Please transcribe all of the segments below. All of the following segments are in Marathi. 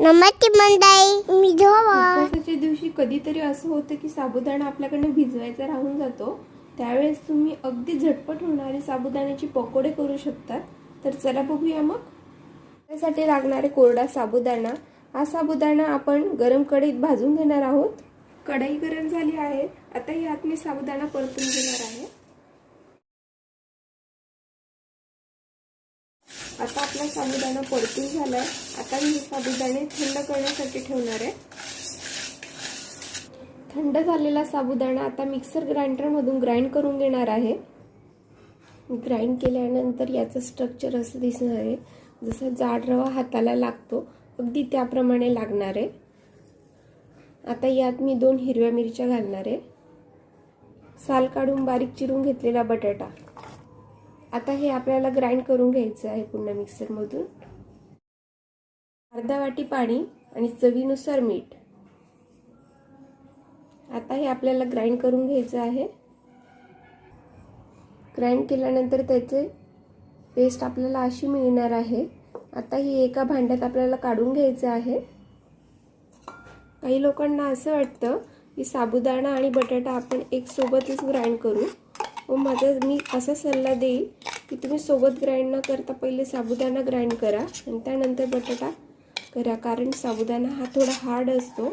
नमस्ते मंदाई मी उपवासाच्या दिवशी कधीतरी असं होतं की साबुदाणा आपल्याकडनं भिजवायचा राहून जातो. त्यावेळेस तुम्ही अगदी झटपट होणारे साबुदाण्याचे पकोडे करू शकतात. तर चला बघूया मग. त्यासाठी लागणारे कोरडा साबुदाणा. हा साबुदाणा आपण गरम कढईत भाजून घेणार आहोत. कढई गरम झाली आहे. आता यात मी साबुदाणा परतून घेणार आहे. आता आपला साबुदाणा परतून आहे आता मी हे साबुदाणे थंड करण्यासाठी ठेवणार आहे. थंड झालेला साबुदाणा आता मिक्सर ग्राइंडरमधून ग्राइंड करून घेणार आहे. ग्राइंड केल्यानंतर याचं स्ट्रक्चर असं दिसणार आहे. जसं जाड रवा हाताला लागतो अगदी त्याप्रमाणे लागणार आहे. आता यात मी दोन हिरव्या मिरच्या घालणार आहे. साल काढून बारीक चिरून घेतलेला बटाटा. आता हे आपल्याला ग्राइंड करून घ्यायचं आहे पुन्हा मिक्सरमधून अर्धा वाटी पाणी आणि चवीनुसार मीठ. आता हे आपल्याला ग्राइंड करून घ्यायचं आहे. ग्राइंड केल्यानंतर त्याचे पेस्ट आपल्याला अशी मिळणार आहे. आता ही एका भांड्यात आपल्याला काढून घ्यायचं आहे. काही लोकांना असं वाटतं की साबुदाणा आणि बटाटा आपण एक सोबतच ग्राइंड करू. व माझा मी असा सल्ला देईल की तुम्ही सोबत ग्राइंड न करता पहिले साबुदाणा ग्राइंड करा आणि त्यानंतर बटाटा करा. कारण साबुदाणा हा थोडा हार्ड असतो.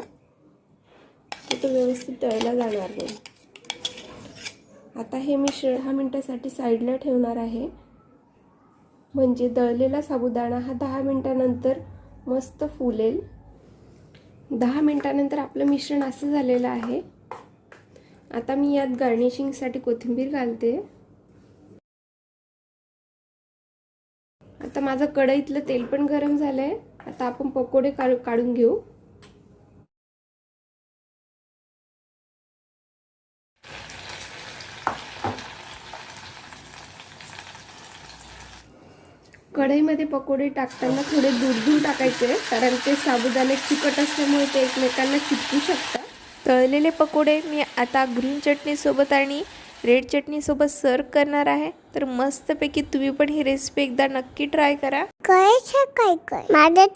तर तो व्यवस्थित तळला जाणार नाही. आता हे मी श दहा मिनटासाठी साईडला ठेवणार आहे. म्हणजे दळलेला साबुदाणा हा दहा मिनटानंतर मस्त फुलेल. दहा मिनटानंतर आपलं मिश्रण असं झालेलं आहे. आता मी यात गार्निशिंगसाठी कोथिंबीर घालते. आता माझं कढईतलं तेल पण गरम झालंय. आता आपण पकोडे काढून घेऊ. कढईमध्ये पकोडे टाकताना थोडे दूर दूर टाकायचे कारण ते साबुदाणे चिकट असल्यामुळे ते एकमेकांना चिपकू शकतात. तळलेले पकोडे मी आता ग्रीन चटणीसोबत आणि रेड चटणीसोबत सर्व करणार आहे. तर मस्तपैकी तुम्ही पण ही रेसिपी एकदा नक्की ट्राय करा. काय काय. काय माझ्या